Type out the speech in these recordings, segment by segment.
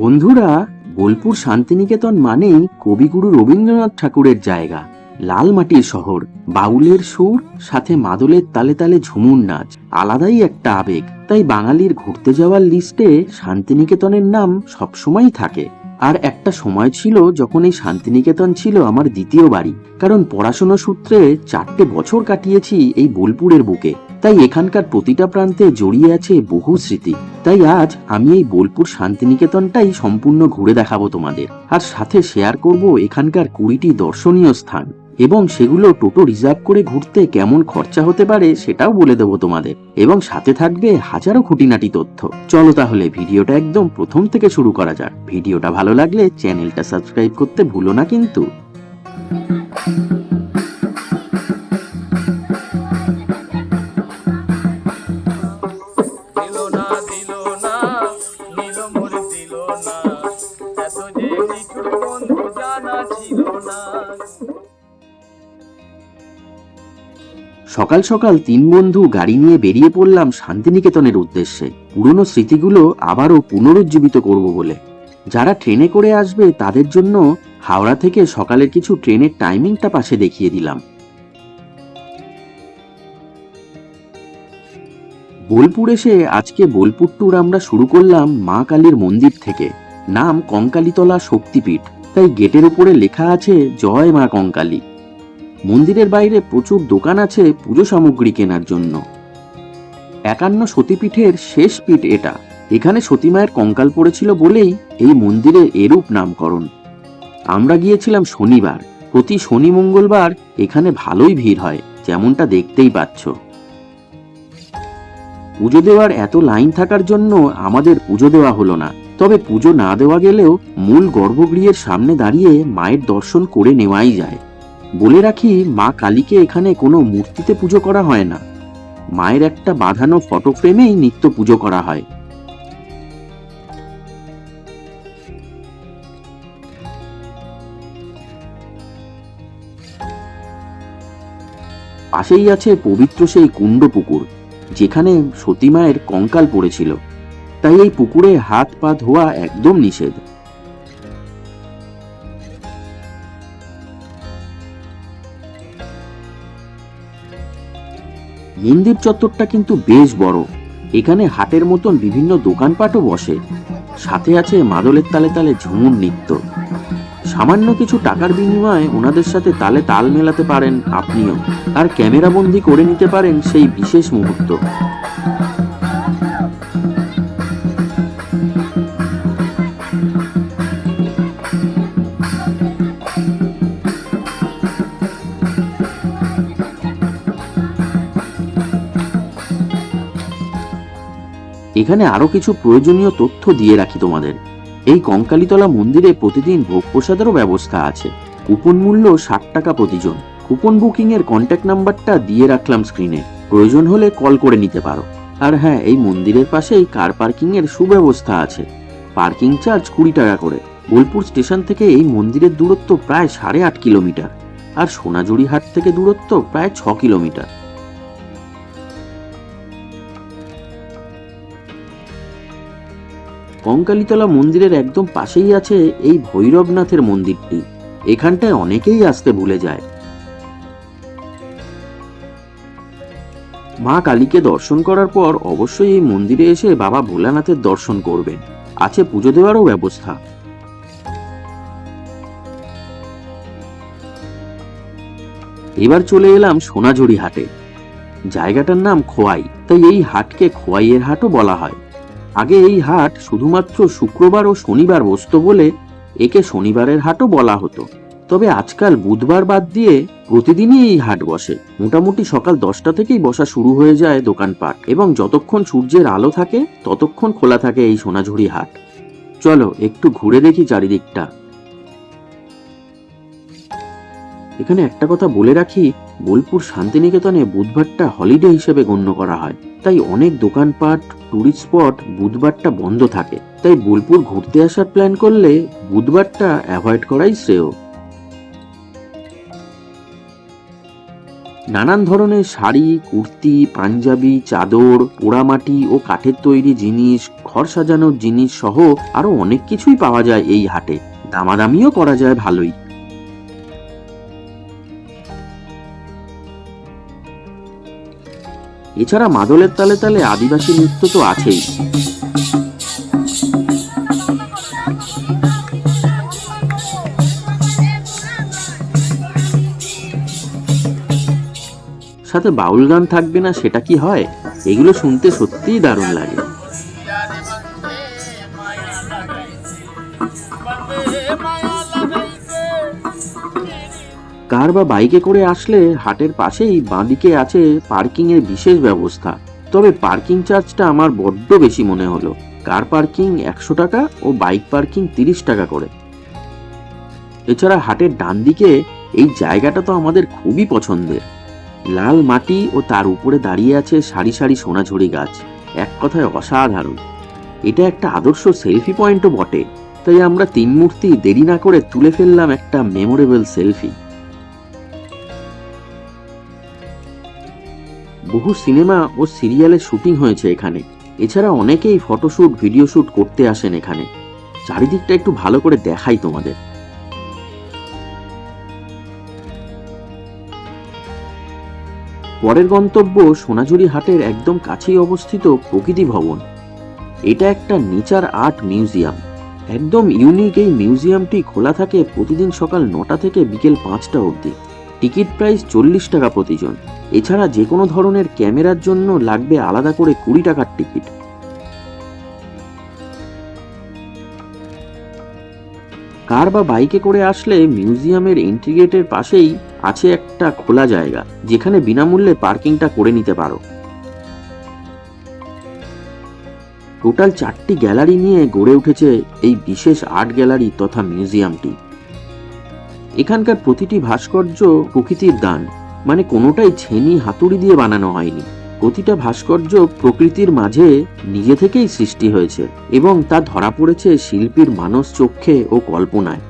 বন্ধুরা, বোলপুর শান্তিনিকেতন মানেই কবিগুরু রবীন্দ্রনাথ ঠাকুরের জায়গা। লাল মাটির শহর, বাউলের সুর, সাথে মাদলের তালে তালে ঝুমুর নাচ। আলাদাই একটা আবেগ, তাই বাঙালির ঘুরতে যাওয়ার লিস্টে শান্তিনিকেতনের নাম সবসময়ই থাকে। আর একটা সময় ছিল যখন এই শান্তিনিকেতন ছিল আমার দ্বিতীয় বাড়ি, কারণ পড়াশোনা সূত্রে চারটে বছর কাটিয়েছি এই বোলপুরের বুকে। তাই এখানকার প্রতিটা প্রান্তে জড়িয়ে আছে বহু স্মৃতি। তাই আজ আমি এই বোলপুর শান্তিনিকেতনটাই সম্পূর্ণ ঘুরে দেখাবো তোমাদের। আর সাথে শেয়ার করব এখানকার কুড়িটি দর্শনীয় স্থান। এবং সেগুলো টোটো রিজার্ভ করে ঘুরতে কেমন খরচা হতে পারে সেটাও বলে দেবো তোমাদের। এবং সাথে থাকবে হাজারো খুঁটিনাটি তথ্য। চলো তাহলে ভিডিওটা একদম প্রথম থেকে শুরু করা যাক। ভিডিওটা ভালো লাগলে চ্যানেলটা সাবস্ক্রাইব করতে ভুলো না কিন্তু। সকাল সকাল তিন বন্ধু গাড়ি নিয়ে বেরিয়ে পড়লাম শান্তিনিকেতনের উদ্দেশ্যে। পুরনো স্মৃতিগুলো আবারও পুনরুজ্জীবিত করব বলে। যারা ট্রেনে করে আসবে তাদের জন্য হাওড়া থেকে সকালের কিছু ট্রেনের টাইমিংটা পাশে দেখিয়ে দিলাম। বোলপুর এসে আজকে বোলপুর ট্যুর আমরা শুরু করলাম মা কালীর মন্দির থেকে। নাম কঙ্কালীতলা শক্তিপীঠ। তাই গেটের উপরে লেখা আছে, জয় মা কঙ্কালী। মন্দিরের বাইরে প্রচুর দোকান আছে পুজো সামগ্রী কেনার জন্য। একান্ন সতীপীঠের শেষ পীঠ এটা। এখানে সতীমায়ের কঙ্কাল পড়েছিল বলেই এই মন্দিরের এরূপ নামকরণ। আমরা গিয়েছিলাম শনিবার। প্রতি শনি মঙ্গলবার এখানে ভালোই ভিড় হয়, যেমনটা দেখতেই পাচ্ছ। পুজো দেওয়ার এত লাইন থাকার জন্য আমাদের পুজো দেওয়া হলো না। তবে পুজো না দেওয়া গেলেও মূল গর্ভগৃহের সামনে দাঁড়িয়ে মায়ের দর্শন করে নেওয়াই যায়। বলে রাখি, মা কালীকে এখানে কোনো মূর্তিতে পুজো করা হয় না। মায়ের একটা বাঁধানো ফটো ফ্রেমেই নিত্য পুজো করা হয়। পাশেই আছে পবিত্র সেই কুণ্ড পুকুর, যেখানে সতী মায়ের কঙ্কাল পড়েছিল। তাই এই পুকুরে হাত পা ধোয়া একদম নিষেধ। মন্দির চত্বরটা কিন্তু বেশ বড়। এখানে হাটের মতন বিভিন্ন দোকানপাটও বসে। সাথে আছে মাদলের তালে তালে ঝুমুর নৃত্য। সামান্য কিছু টাকার বিনিময়ে ওনাদের সাথে তালে তাল মেলাতে পারেন আপনিও। আর ক্যামেরা বন্দি করে নিতে পারেন সেই বিশেষ মুহূর্ত। এখানে আরও কিছু প্রয়োজনীয় তথ্য দিয়ে রাখি তোমাদের। এই কঙ্কালীতলা মন্দিরে প্রতিদিন ভোগ প্রসাদেরও ব্যবস্থা আছে। কুপন মূল্য ষাট টাকা প্রতিজন। কুপন বুকিং এর কন্ট্যাক্ট নাম্বারটা দিয়ে রাখলাম স্ক্রিনে প্রয়োজন হলে কল করে নিতে পারো। আর হ্যাঁ এই মন্দিরের পাশেই কার পার্কিং এর সুব্যবস্থা আছে। পার্কিং চার্জ কুড়ি টাকা করে। বোলপুর স্টেশন থেকে এই মন্দিরের দূরত্ব প্রায় সাড়ে আট কিলোমিটার। আর সোনাঝুরি হাট থেকে দূরত্ব প্রায় ছ কিলোমিটার। কঙ্কালীতলা মন্দিরের একদম পাশেই আছে এই ভৈরবনাথের মন্দিরটি। এখানটায় অনেকেই আসতে ভুলে যায়। মা কালীকে দর্শন করার পর অবশ্যই এই মন্দিরে এসে বাবা ভোলানাথের দর্শন করবেন। আছে পুজো দেওয়ারও ব্যবস্থা। এবার চলে এলাম সোনাঝুরি হাটে। জায়গাটার নাম খোয়াই, তাই এই হাটকে খোয়াইয়ের হাটও বলা হয়। আগে এই হাট শুধুমাত্র শুক্রবার ও শনিবার বসতো বলে একে শনিবারের হাটও বলা হতো। তবে আজকাল বুধবার বাদ দিয়ে প্রতিদিনই এই হাট বসে। মোটামুটি সকাল দশটা থেকেই বসা শুরু হয়ে যায় দোকানপাট এবং যতক্ষণ সূর্যের আলো থাকে, ততক্ষণ খোলা থাকে এই সোনাঝুরি হাট। চলো, একটু ঘুরে দেখি চারিদিকটা। এখানে একটা কথা বলে রাখি, বোলপুর শান্তিনিকেতনে বুধবারটা হলিডে হিসেবে গণ্য করা হয়। তাই অনেক দোকানপাট টুরিস্ট স্পট বুধবারটা বন্ধ থাকে। তাই বোলপুর ঘুরতে আসার প্ল্যান করলে বুধবারটা অ্যাভয়েড করাই শ্রেয়। নানান ধরনের শাড়ি, কুর্তি, পাঞ্জাবি, চাদর, পোড়ামাটি ও কাঠের তৈরি জিনিস, ঘর সাজানোর জিনিস সহ আরও অনেক কিছুই পাওয়া যায় এই হাটে। দামাদামিও করা যায় ভালোই। এছাড়া মাদলের তালে তালে আদিবাসী নৃত্য তো আছেই। সাথে বাউল গান থাকবে না, সেটা কি হয়? এগুলো শুনতে সত্যিই দারুণ লাগে। কার বা বাইকে করে আসলে হাটের পাশেই বাঁদিকে আছে পার্কিং এর বিশেষ ব্যবস্থা। তবে পার্কিং চার্জটা আমার বড্ড বেশি মনে হলো। কার পার্কিং একশো টাকা ও বাইক পার্কিং তিরিশ টাকা করে। এছাড়া হাটের ডান দিকে এই জায়গাটা তো আমাদের খুবই পছন্দের। লাল মাটি ও তার উপরে দাঁড়িয়ে আছে সারি সারি সোনাঝুরি গাছ। এক কথায় অসাধারণ। এটা একটা আদর্শ সেলফি পয়েন্টও বটে। তাই আমরা তিন মূর্তি দেরি না করে তুলে ফেললাম একটা মেমোরেবল সেলফি বহু সিনেমা ও সিরিয়ালের শুটিং হয়েছে এখানে। এছাড়া অনেকেই ফটোশুট ভিডিও শুট করতে আসেন এখানে। চারিদিকটা একটু ভালো করে দেখাই তোমাদের। পরের গন্তব্য সোনাঝুরি হাটের একদম কাছেই অবস্থিত প্রকৃতি ভবন। এটা একটা নেচার আর্ট মিউজিয়াম। একদম ইউনিক এই মিউজিয়ামটি খোলা থাকে প্রতিদিন সকাল নটা থেকে বিকেল পাঁচটা অবধি। টিকিট প্রাইস চল্লিশ টাকা প্রতিজন। এছাড়া যে কোনো ধরনের ক্যামেরার জন্য লাগবে আলাদা করে কুড়ি টাকার টিকিট। কার বা বাইকে করে আসলে মিউজিয়ামের এন্ট্রি গেটের পাশেই আছে একটা খোলা জায়গা, যেখানে বিনামূল্যে পার্কিংটা করে নিতে পারো। টোটাল চারটি গ্যালারি নিয়ে গড়ে উঠেছে এই বিশেষ আর্ট গ্যালারি তথা মিউজিয়ামটি। এখানকার প্রতিটি ভাস্কর্য প্রকৃতির দান। মানে কোনোটাই ছেনি হাতুড়ি দিয়ে বানানো হয়নি। প্রতিটা ভাস্কর্য প্রকৃতির মাঝে নিজে থেকেই সৃষ্টি হয়েছে এবং তা ধরা পড়েছে শিল্পীর মানস চক্ষে ও কল্পনায়।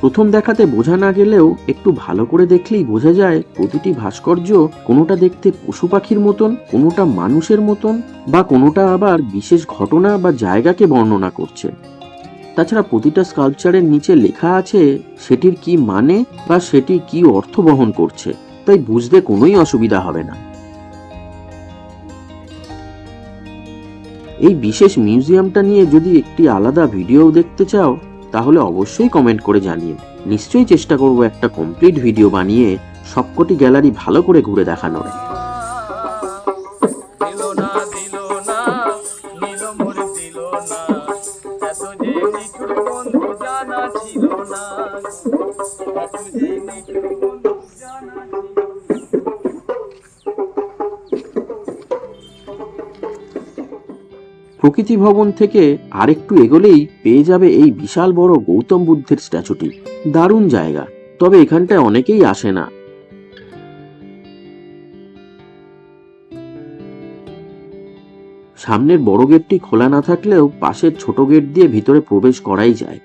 প্রথম দেখাতে বোঝা না গেলেও একটু ভালো করে দেখলেই বোঝা যায় প্রতিটি ভাস্কর্য কোনোটা দেখতে পশু পাখির মতন, কোনোটা মানুষের মতন বা কোনোটা আবার বিশেষ ঘটনা বা জায়গাকে বর্ণনা করছে। তাছাড়া প্রতিটা স্কাল্পচারের নিচে লেখা আছে সেটির কি মানে বা সেটি কি অর্থ বহন করছে। তাই বুঝতে কোনোই অসুবিধা হবে না। এই বিশেষ মিউজিয়ামটা নিয়ে যদি একটি আলাদা ভিডিও দেখতে চাও, তাহলে অবশ্যই কমেন্ট করে জানিয়ে, নিশ্চয়ই চেষ্টা করব একটা কমপ্লিট ভিডিও বানিয়ে সবকটি গ্যালারি ভালো করে ঘুরে দেখানোর। প্রকৃতি ভবন থেকে আরেকটু এগোলেই পেয়ে যাবে এই বিশাল বড় গৌতম বুদ্ধের স্ট্যাচুটি। দারুণ জায়গা, তবে এখানটায় অনেকেই আসে না। সামনের বড় গেটটি খোলা না থাকলেও পাশের ছোট গেট দিয়ে ভিতরে প্রবেশ করাই যায়।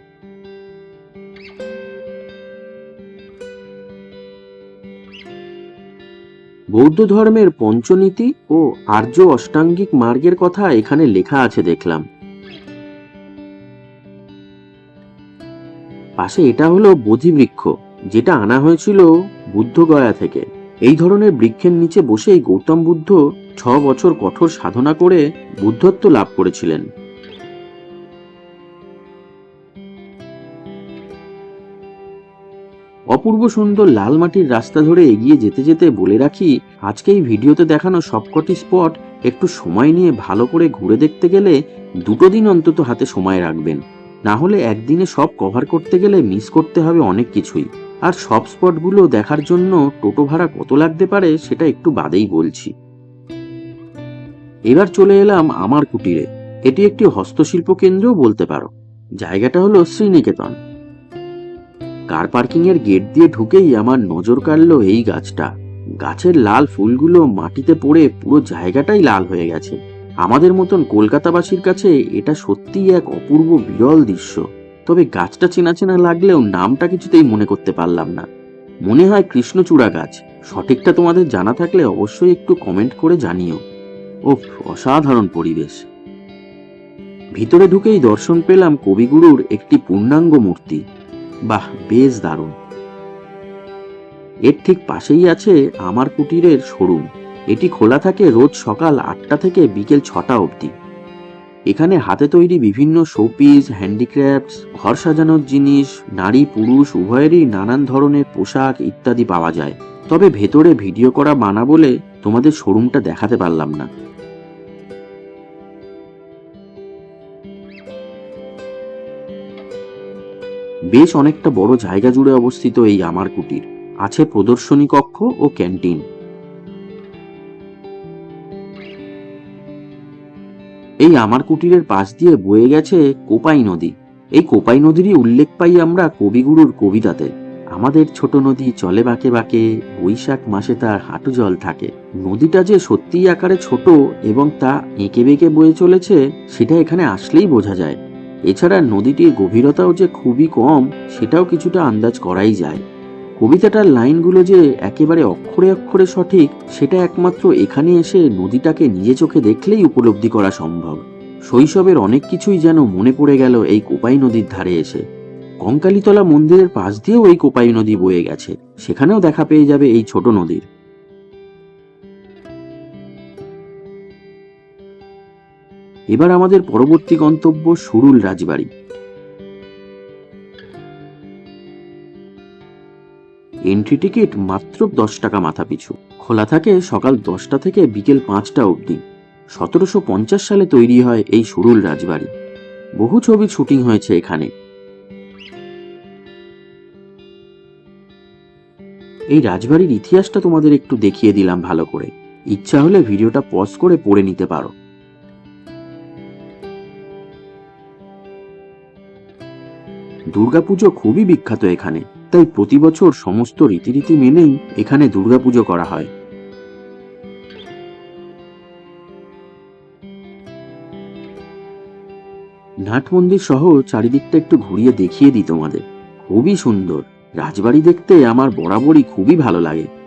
বৌদ্ধ ধর্মের পঞ্চনীতি ও আর্য অষ্টাঙ্গিক মার্গের কথা এখানে লেখা আছে দেখলাম। পাশে এটা হলো বোধিবৃক্ষ, যেটা আনা হয়েছিল বুদ্ধগয়া থেকে। এই ধরনের বৃক্ষের নিচে বসেই গৌতম বুদ্ধ ছ বছর কঠোর সাধনা করে বুদ্ধত্ব লাভ করেছিলেন। অপূর্ব সুন্দর লাল মাটির রাস্তা ধরে এগিয়ে যেতে যেতে বলে রাখি আজকে এই ভিডিওতে দেখানো সবকটি স্পট একটু সময় নিয়ে ভালো করে ঘুরে দেখতে গেলে দুটো দিন অন্তত হাতে সময় রাখবেন। না হলে একদিনে সব কভার করতে গেলে মিস করতে হবে অনেক কিছুই। আর সব স্পটগুলো দেখার জন্য টোটো ভাড়া কত লাগতে পারে সেটা একটু বাদেই বলছি। এবার চলে এলাম আমার কুটিরে। এটি একটি হস্তশিল্প কেন্দ্রও বলতে পারো। জায়গাটা হলো শ্রীনিকেতন। কার পার্কিং এর গেট দিয়ে ঢুকেই আমার নজর কাড়লো এই গাছটা। গাছের লাল ফুলগুলো মাটিতে পড়ে পুরো জায়গাটাই লাল হয়ে গেছে। আমাদের মতন কলকাতাবাসীর কাছে এটা সত্যিই এক অপূর্ব বিরল দৃশ্য। তবে গাছটা চেনা চেনা লাগলেও নামটা কিছুতেই মনে করতে পারলাম না। মনে হয় কৃষ্ণচূড়া গাছ। সঠিকটা তোমাদের জানা থাকলে অবশ্যই একটু কমেন্ট করে জানিও। ও অসাধারণ পরিবেশ। ভিতরে ঢুকেই দর্শন পেলাম কবিগুরুর একটি পূর্ণাঙ্গ মূর্তি। বাহ, বেশ দারুণ। এর ঠিক পাশেই আছে আমার কুটিরের শোরুম। এটি খোলা থাকে রোজ সকাল আটটা থেকে বিকেল ছটা অবধি। এখানে হাতে তৈরি বিভিন্ন শোপিস হ্যান্ডিক্রাফটস ঘর সাজানোর জিনিস, নারী, পুরুষ, উভয়েরই নানান ধরনের পোশাক ইত্যাদি পাওয়া যায়। তবে ভেতরে ভিডিও করা মানা বলে তোমাদের শোরুমটা দেখাতে পারলাম না। বেশ অনেকটা বড় জায়গা জুড়ে অবস্থিত এই আমার কুটির। আছে প্রদর্শনী কক্ষ ও ক্যান্টিন। এই আমার কুটিরের পাশ দিয়ে বয়ে গেছে কোপাই নদী। এই কোপাই নদীরই উল্লেখ পাই আমরা কবিগুরুর কবিতাতে। আমাদের ছোট নদী চলে বাঁকে বাঁকে, বৈশাখ মাসে তার হাঁটু জল থাকে। নদীটা যে সত্যিই আকারে ছোট এবং তা এঁকে বেঁকে বয়ে চলেছে, সেটা এখানে আসলেই বোঝা যায়। এছাড়া নদীটির গভীরতাও যে খুবই কম, সেটাও কিছুটা আন্দাজ করাই যায়। কবিতাটার লাইনগুলো যে একেবারে অক্ষরে অক্ষরে সঠিক, সেটা একমাত্র এখানে এসে নদীটাকে নিজে চোখে দেখলেই উপলব্ধি করা সম্ভব। শৈশবের অনেক কিছুই যেন মনে পড়ে গেল এই কোপাই নদীর ধারে এসে। কঙ্কালীতলা মন্দিরের পাশ দিয়েও এই কোপাই নদী বয়ে গেছে। সেখানেও দেখা পেয়ে যাবে এই ছোট নদীর। এবার আমাদের পরবর্তী গন্তব্য সুরুল রাজবাড়ি। এন্ট্রি টিকিট মাত্র দশ টাকা মাথা পিছু খোলা থাকে সকাল দশটা থেকে বিকেল পাঁচটা অবধি। সতেরোশো পঞ্চাশ সালে তৈরি হয় এই সুরুল রাজবাড়ি। বহু ছবি শুটিং হয়েছে এখানে। এই রাজবাড়ির ইতিহাসটা তোমাদের একটু দেখিয়ে দিলাম ভালো করে। ইচ্ছা হলে ভিডিওটা পজ করে পড়ে নিতে পারো। দুর্গাপুজো খুবই বিখ্যাত এখানে, তাই প্রতি বছর সমস্ত রীতিরীতি মেনেই এখানে দুর্গাপুজো করা হয়। নাট মন্দির সহ চারিদিকটা একটু ঘুরিয়ে দেখিয়ে দিই তোমাদের। খুবই সুন্দর। রাজবাড়ি দেখতে আমার বরাবরই খুবই ভালো লাগে।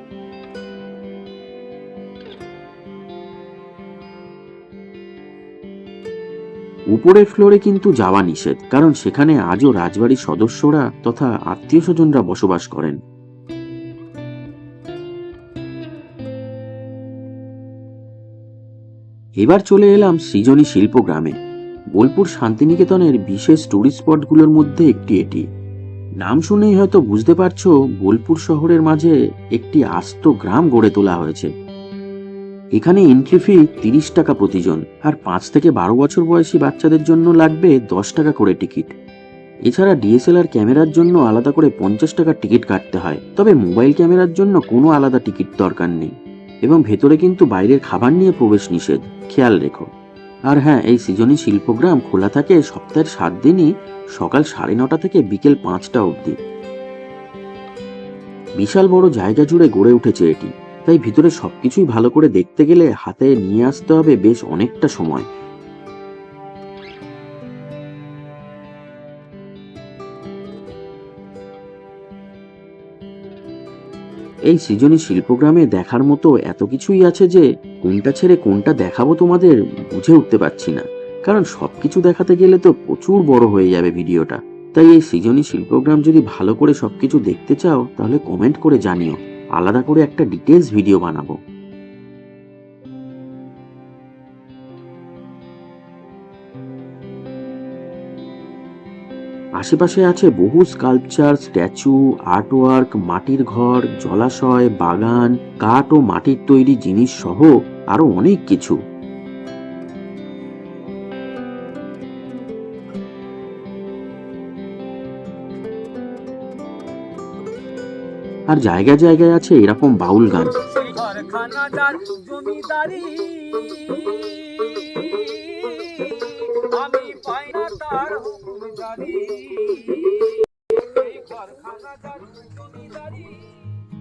উপরের ফ্লোরে কিন্তু যাওয়া নিষেধ, কারণ সেখানে আজও রাজবাড়ির সদস্যরা তথা আত্মীয় স্বজনরা বসবাস করেন। এবার চলে এলাম সৃজনী শিল্প গ্রামে। বোলপুর শান্তিনিকেতনের বিশেষ টুরিস্ট স্পটগুলোর মধ্যে একটি এটি। নাম শুনেই হয়তো বুঝতে পারছ, বোলপুর শহরের মাঝে একটি আস্ত গ্রাম গড়ে তোলা হয়েছে। এখানে এন্ট্রি ফি তিরিশ টাকা প্রতিজন, আর পাঁচ থেকে বারো বছর বয়সী বাচ্চাদের জন্য লাগবে দশ টাকা করে টিকিট। এছাড়া ডিএসএলআর ক্যামেরার জন্য আলাদা করে পঞ্চাশ টাকার টিকিট কাটতে হয়, তবে মোবাইল ক্যামেরার জন্য কোনো আলাদা টিকিট দরকার নেই। এবং ভেতরে কিন্তু বাইরের খাবার নিয়ে প্রবেশ নিষেধ, খেয়াল রেখো। আর হ্যাঁ এই সৃজনী শিল্পগ্রাম খোলা থাকে সপ্তাহের সাত দিনই, সকাল সাড়ে নটা থেকে বিকেল পাঁচটা অবধি। বিশাল বড় জায়গা জুড়ে গড়ে উঠেছে এটি। তাই ভিতরে সবকিছুই ভালো করে দেখতে গেলে হাতে নিয়ে আসতে হবে বেশ অনেকটা সময়। এই সৃজনী শিল্পগ্রামে দেখার মতো এত কিছুই আছে যে কোনটা ছেড়ে কোনটা দেখাবো তোমাদের বুঝে উঠতে পারছি না। কারণ সবকিছু দেখাতে গেলে তো প্রচুর বড় হয়ে যাবে ভিডিওটা। তাই এই সৃজনী শিল্পগ্রাম যদি ভালো করে সবকিছু দেখতে চাও, তাহলে কমেন্ট করে জানিও। আলাদা করে একটা ডিটেলস ভিডিও বানাবো। আশেপাশে আছে বহু স্কাল্পচার স্ট্যাচু আর্টওয়ার্ক মাটির ঘর, জলাশয়, বাগান, কাঠ ও মাটির তৈরি জিনিস সহ আরও অনেক কিছু। আর জায়গায় জায়গায় আছে এরকম বাউল গান।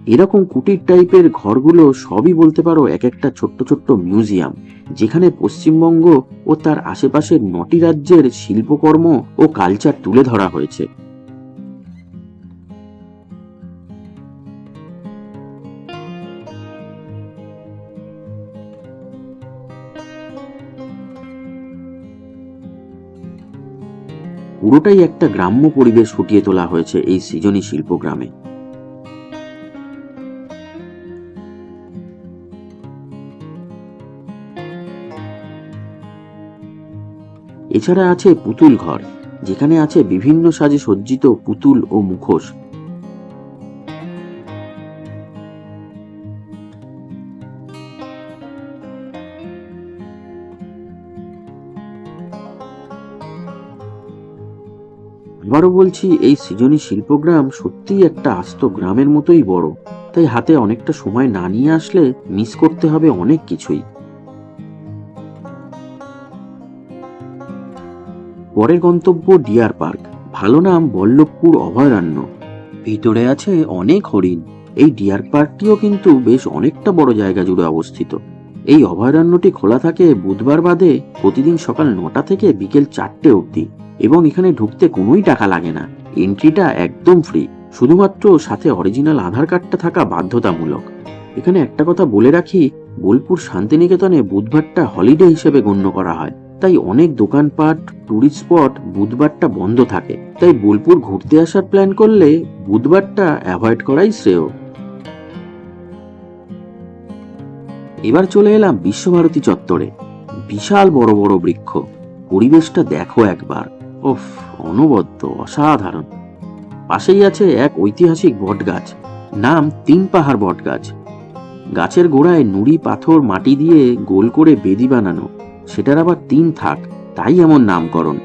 এরকম কুটির টাইপের ঘরগুলো সবই বলতে পারো এক একটা ছোট্ট ছোট্ট মিউজিয়াম যেখানে পশ্চিমবঙ্গ ও তার আশেপাশের নটি রাজ্যের শিল্পকর্ম ও কালচার তুলে ধরা হয়েছে। পুরোটাই একটা গ্রাম্য পরিবেশ ফুটিয়ে তোলা হয়েছে এই সৃজনী শিল্প গ্রামে। এছাড়া আছে পুতুল ঘর, যেখানে আছে বিভিন্ন সাজে সজ্জিত পুতুল ও মুখোশ। আবারও বলছি, এই সৃজনী শিল্পগ্রাম সত্যিই একটা আস্ত গ্রামের মতোই বড়। তাই হাতে অনেকটা সময় না নিয়ে আসলে মিস করতে হবে অনেক কিছুই। পরের গন্তব্য ডিয়ার পার্ক। ভালো নাম বল্লভপুর অভয়ারণ্য। ভিতরে আছে অনেক হরিণ। এই ডিয়ার পার্কটিও কিন্তু বেশ অনেকটা বড় জায়গা জুড়ে অবস্থিত। এই অভয়ারণ্যটি খোলা থাকে বুধবার বাদে প্রতিদিন সকাল নটা থেকে বিকেল চারটে অবধি এবং এখানে ঢুকতে কোনোই টাকা লাগে না। এন্ট্রিটা একদম ফ্রি শুধুমাত্র সাথে অরিজিনাল আধার কার্ডটা থাকা বাধ্যতামূলক। এখানে একটা কথা বলে রাখি, বোলপুর শান্তিনিকেতনে বুধবারটা হলিডে হিসেবে গণ্য করা হয়। তাই অনেক দোকানপাট টুরিস্ট স্পট বুধবারটা বন্ধ থাকে। তাই বোলপুর ঘুরতে আসার প্ল্যান করলে বুধবারটা অ্যাভয়েড করাই শ্রেয়। এবার চলে এলাম বিশ্বভারতী চত্বরে। বিশাল বড় বড় বৃক্ষ। পরিবেশটা দেখো একবার। ওফ অনবদ্য, অসাধারণ। পাশেই আছে এক ঐতিহাসিক বটগাছ। নাম তিন পাহাড় বটগাছ। গাছের গোড়ায় নুড়ি, পাথর, মাটি দিয়ে গোল করে বেদি বানানো। সেটার আবার তিন থাক, তাই এমন নামকরণ।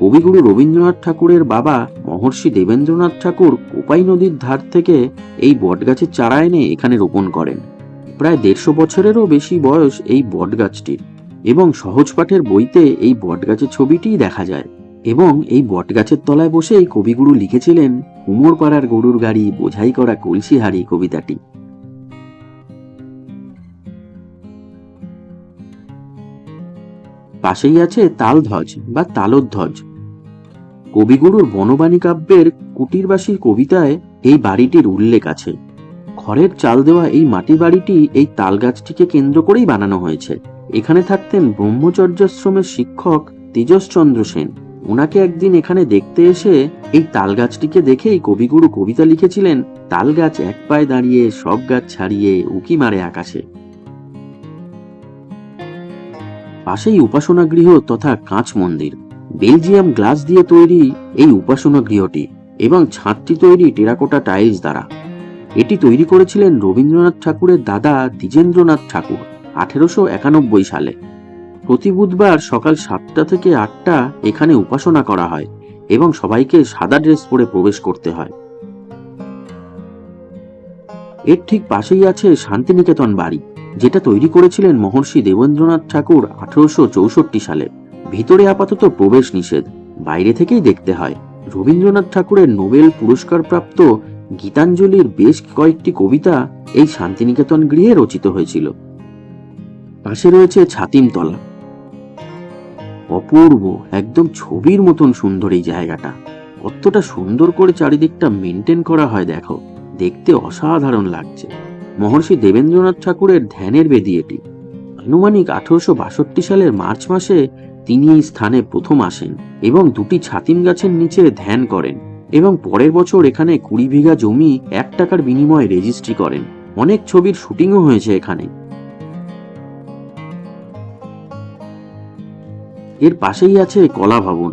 কবিগুরু রবীন্দ্রনাথ ঠাকুরের বাবা মহর্ষি দেবেন্দ্রনাথ ঠাকুর কোপাই নদীর ধার থেকে এই বটগাছের চারা এনে এখানে রোপণ করেন। প্রায় দেড়শো বছরেরও বেশি বয়স এই বটগাছটির এবং সহজ পাঠের বইতে এই বটগাছের ছবিটিই দেখা যায়। এবং এই বটগাছের তলায় বসেই কবিগুরু লিখেছিলেন কুমোর পাড়ার গরুর গাড়ি, বোঝাই করা কলসি হাড়ি কবিতাটি। পাশেই আছে তালধ্বজ বা তালোধ্বজ। কবিগুরুর বনবাণী কাব্যের কুটিরবাসীর কবিতায় এই বাড়িটির উল্লেখ আছে। খড়ের চাল দেওয়া এই মাটির বাড়িটি এই তালগাছটিকে কেন্দ্র করেই বানানো হয়েছে। এখানে থাকতেন ব্রহ্মচর্যাশ্রমের শিক্ষক তেজসচন্দ্র সেন। ওনাকে একদিন এখানে দেখতে এসে এই তাল গাছটিকে দেখেই কবিগুরু কবিতা লিখেছিলেন তাল গাছ এক পায়ে দাঁড়িয়ে, সব গাছ ছাড়িয়ে, উকি মারে আকাশে। পাশেই উপাসনা গৃহ তথা কাঁচ মন্দির। বেলজিয়াম গ্লাস দিয়ে তৈরি এই উপাসনা গৃহটি এবং ছাদটি তৈরি টেরাকোটা টাইলস দ্বারা। এটি তৈরি করেছিলেন রবীন্দ্রনাথ ঠাকুরের দাদা দ্বিজেন্দ্রনাথ ঠাকুর আঠেরোশো একানব্বই সালে। প্রতি বুধবার সকাল সাতটা থেকে আটটা এখানে উপাসনা করা হয় এবং সবাইকে সাদা ড্রেস পরে প্রবেশ করতে হয়। এর ঠিক পাশেই আছে শান্তিনিকেতন বাড়ি, যেটা তৈরি করেছিলেন মহর্ষি দেবেন্দ্রনাথ ঠাকুর আঠারোশো চৌষট্টি সালে। ভিতরে আপাতত প্রবেশ নিষেধ, বাইরে থেকেই দেখতে হয়। রবীন্দ্রনাথ ঠাকুরের নোবেল পুরস্কার প্রাপ্ত গীতাঞ্জলির বেশ কয়েকটি কবিতা এই শান্তিনিকেতন গৃহে রচিত হয়েছিল। পাশে রয়েছে ছাতিমতলা। অপূর্ব, একদম ছবির মতন সুন্দর এই জায়গাটা। কতটা সুন্দর করে চারিদিকটা মেনটেন করা হয় দেখো। দেখতে অসাধারণ লাগছে। মহর্ষি দেবেন্দ্রনাথ ঠাকুরের ধ্যানের বেদি এটি। আনুমানিক আঠারোশো বাষট্টি সালের মার্চ মাসে তিনি এই স্থানে প্রথম আসেন এবং দুটি ছাতিম গাছের নিচে ধ্যান করেন। এবং পরের বছর এখানে কুড়ি বিঘা জমি এক টাকার বিনিময়ে রেজিস্ট্রি করেন। অনেক ছবির শুটিংও হয়েছে এখানে। এর পাশেই আছে কলা ভবন।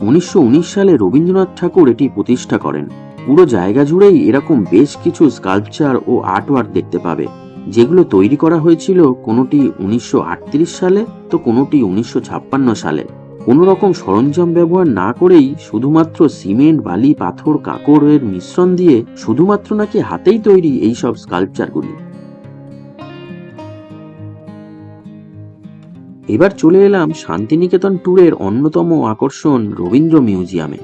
উনিশশো উনিশ সালে রবীন্দ্রনাথ ঠাকুর এটি প্রতিষ্ঠা করেন। পুরো জায়গা জুড়েই এরকম বেশ কিছু স্কাল্পচার ও আর্টওয়ার্ক দেখতে পাবে। যেগুলো তৈরি করা হয়েছিল কোনোটি উনিশশো আটত্রিশ সালে তো কোনোটি উনিশশো ছাপ্পান্ন সালে। কোনো রকম সরঞ্জাম ব্যবহার না করেই শুধুমাত্র সিমেন্ট, বালি, পাথর কাঁকড়ের মিশ্রণ দিয়ে শুধুমাত্র নাকি হাতেই তৈরি এই সব স্কাল্পচারগুলি এবার চলে এলাম শান্তিনিকেতন ট্যুরের অন্যতম আকর্ষণ রবীন্দ্র মিউজিয়ামে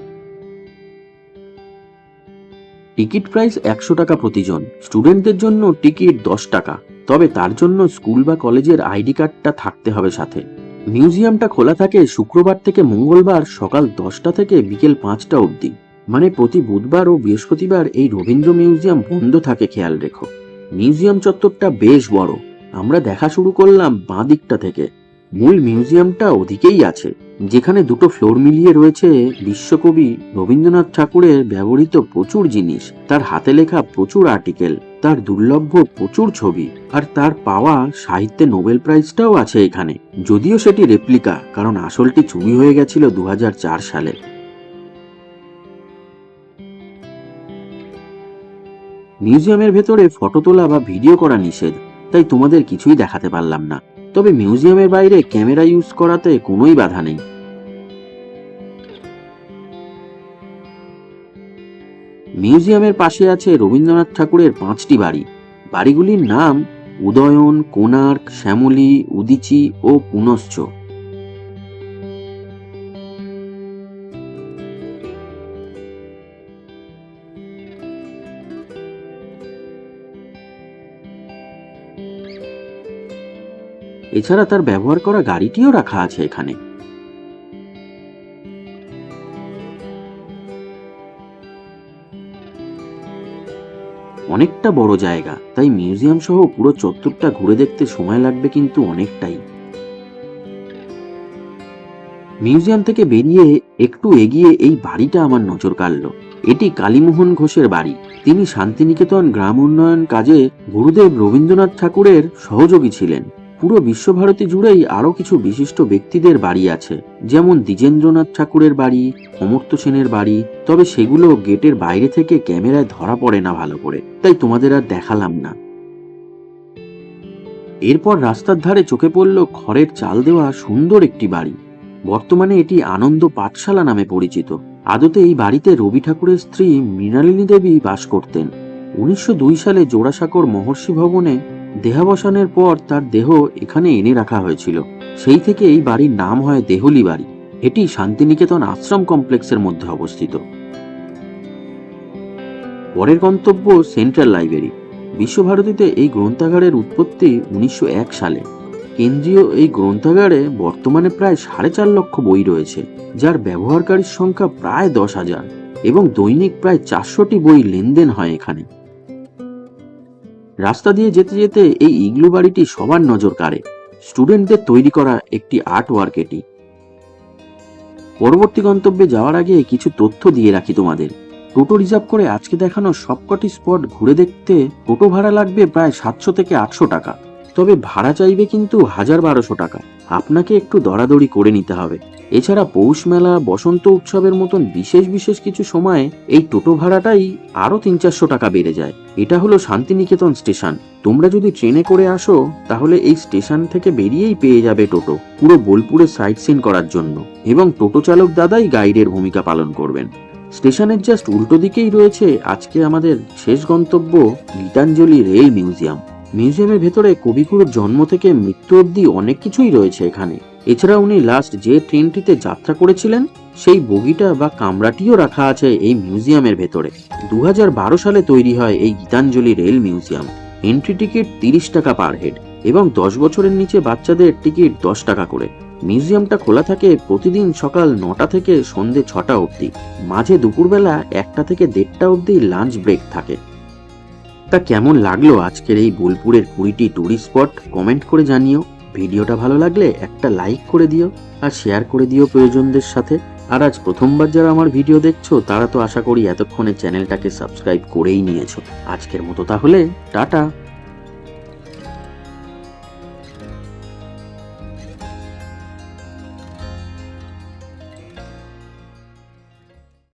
টিকিট প্রাইস একশো টাকা প্রতিজন। স্টুডেন্টদের জন্য টিকিট দশ টাকা। তবে তার জন্য স্কুল বা কলেজের আইডি কার্ডটা থাকতে হবে সাথে। মিউজিয়ামটা খোলা থাকে শুক্রবার থেকে মঙ্গলবার সকাল দশটা থেকে বিকেল পাঁচটা অবধি। মানে প্রতি বুধবার ও বৃহস্পতিবার এই রবীন্দ্র মিউজিয়াম বন্ধ থাকে, খেয়াল রেখো। মিউজিয়াম চত্বরটা বেশ বড়। আমরা দেখা শুরু করলাম বাঁ দিকটা থেকে। মূল মিউজিয়ামটা ওদিকেই আছে, যেখানে দুটো ফ্লোর মিলিয়ে রয়েছে বিশ্বকবি রবীন্দ্রনাথ ঠাকুরের ব্যবহৃত প্রচুর জিনিস। তার হাতে লেখা প্রচুর আর্টিকেল। তার দুর্লভ্য প্রচুর ছবি। আর তার পাওয়া সাহিত্যে নোবেল প্রাইজটাও আছে এখানে। যদিও সেটি রেপ্লিকা কারণ আসলটি চুরি হয়ে গেছিল দু হাজার চার সালে। মিউজিয়ামের ভেতরে ফটো তোলা বা ভিডিও করা নিষেধ, তাই তোমাদের কিছুই দেখাতে পারলাম না। তবে মিউজিয়ামের বাইরে ক্যামেরা ইউজ করাতে কোনোই বাধা নেই। মিউজিয়ামের পাশে আছে রবীন্দ্রনাথ ঠাকুরের পাঁচটি বাড়ি। বাড়িগুলির নাম উদয়ন, কোণার্ক, শ্যামলী, উদিচি ও পুনশ্চ। এছাড়া তার ব্যবহার করা গাড়িটিও রাখা আছে এখানে। অনেকটা বড় জায়গা, তাই মিউজিয়াম সহ পুরো চত্বরটা ঘুরে দেখতে সময় লাগবে কিন্তু অনেকটাই। মিউজিয়াম থেকে বেরিয়ে একটু এগিয়ে এই বাড়িটা আমার নজর কাড়ল। এটি কালীমোহন ঘোষের বাড়ি। তিনি শান্তিনিকেতন গ্রাম উন্নয়ন কাজে গুরুদেব রবীন্দ্রনাথ ঠাকুরের সহযোগী ছিলেন। পুরো বিশ্বভারতী জুড়েই আরও কিছু বিশিষ্ট ব্যক্তিদের বাড়ি আছে, যেমন দ্বিজেন্দ্রনাথ ঠাকুরের বাড়ি, অমর্ত্য সেনের বাড়ি, তবে সেগুলো গেটের বাইরে থেকে ক্যামেরায় ধরা পড়ে না ভালো করে, তাই তোমাদের আর দেখালাম না। এরপর রাস্তার ধারে চোখে পড়ল খড়ের চাল দেওয়া সুন্দর একটি বাড়ি। বর্তমানে এটি আনন্দ পাঠশালা নামে পরিচিত। আদতে এই বাড়িতে রবি ঠাকুরের স্ত্রী মৃণালিনী দেবী বাস করতেন। উনিশশো দুই সালে জোড়াসাঁকোর মহর্ষি ভবনে দেহাবসানের পর তার দেহ এখানে এনে রাখা হয়েছিল। সেই থেকে এই বাড়ির নাম হয় দেহলি বাড়ি। এটি শান্তিনিকেতন আশ্রম কমপ্লেক্সের মধ্যে অবস্থিত। পরের গন্তব্য সেন্ট্রাল লাইব্রেরি। বিশ্বভারতীতে এই গ্রন্থাগারের উৎপত্তি উনিশশো এক সালে। কেন্দ্রীয় এই গ্রন্থাগারে বর্তমানে প্রায় সাড়ে চার লক্ষ বই রয়েছে, যার ব্যবহারকারীর সংখ্যা প্রায় দশ হাজার এবং দৈনিক প্রায় চারশোটি বই লেনদেন হয় এখানে। রাস্তা দিয়ে যেতে যেতে এই ইগলু বাড়িটি সবার নজর কাড়ে। স্টুডেন্টদের তৈরি করা একটি আর্ট ওয়ার্ক এটি। পরবর্তী গন্তব্যে যাওয়ার আগে কিছু তথ্য দিয়ে রাখি তোমাদের। টোটো রিজার্ভ করে আজকে দেখানো সবকটি স্পট ঘুরে দেখতে টোটো ভাড়া লাগবে প্রায় সাতশো থেকে আটশো টাকা। তবে ভাড়া চাইবে কিন্তু হাজার বারোশো টাকা। আপনাকে একটু দরাদরি করে নিতে হবে। এছাড়া পৌষ মেলা, বসন্ত উৎসবের মতন বিশেষ বিশেষ কিছু সময়ে এই টোটো ভাড়াটাই আরও তিন চারশো টাকা বেড়ে যায়। এটা হলো শান্তিনিকেতন স্টেশন। তোমরা যদি ট্রেনে করে আসো, তাহলে এই স্টেশন থেকে বেরিয়েই পেয়ে যাবে টোটো। পুরো বোলপুরে সাইট সিন করার জন্য। এবং টোটো চালক দাদাই গাইডের ভূমিকা পালন করবেন। স্টেশনের জাস্ট উল্টো দিকেই রয়েছে আজকে আমাদের শেষ গন্তব্য গীতাঞ্জলি রেল মিউজিয়াম। মিউজিয়ামের ভেতরে কবিগুরুর জন্ম থেকে মৃত্যু অবধি অনেক কিছুই রয়েছে এখানে। এছাড়া উনি লাস্ট যে ট্রেনটিতে যাত্রা করেছিলেন, সেই বগিটা বা কামরাটিও রাখা আছে এই মিউজিয়ামের ভেতরে। দু হাজার বারো সালে তৈরি হয় এই Gitanjali rail museum. Entry ticket তিরিশ টাকা পার হেড এবং দশ বছরের নিচে বাচ্চাদের টিকিট দশ টাকা করে। মিউজিয়ামটা খোলা থাকে প্রতিদিন সকাল নটা থেকে সন্ধে ছটা অবধি। মাঝে দুপুরবেলা একটা থেকে দেড়টা অবধি লাঞ্চ ব্রেক থাকে। তা কেমন লাগল আজকের এই বোলপুরের কুড়িটি টুরিস্ট স্পট কমেন্ট করে জানিও। ভিডিওটা ভালো লাগলে একটা লাইক করে দিও আর শেয়ার করে দিও প্রয়োজনদের সাথে। আর আজ প্রথমবার যারা আমার ভিডিও দেখছ, তারা তো আশা করি এতক্ষণে চ্যানেলটাকে সাবস্ক্রাইব করেই নিয়েছো। আজকের মতো তাহলে, টাটা।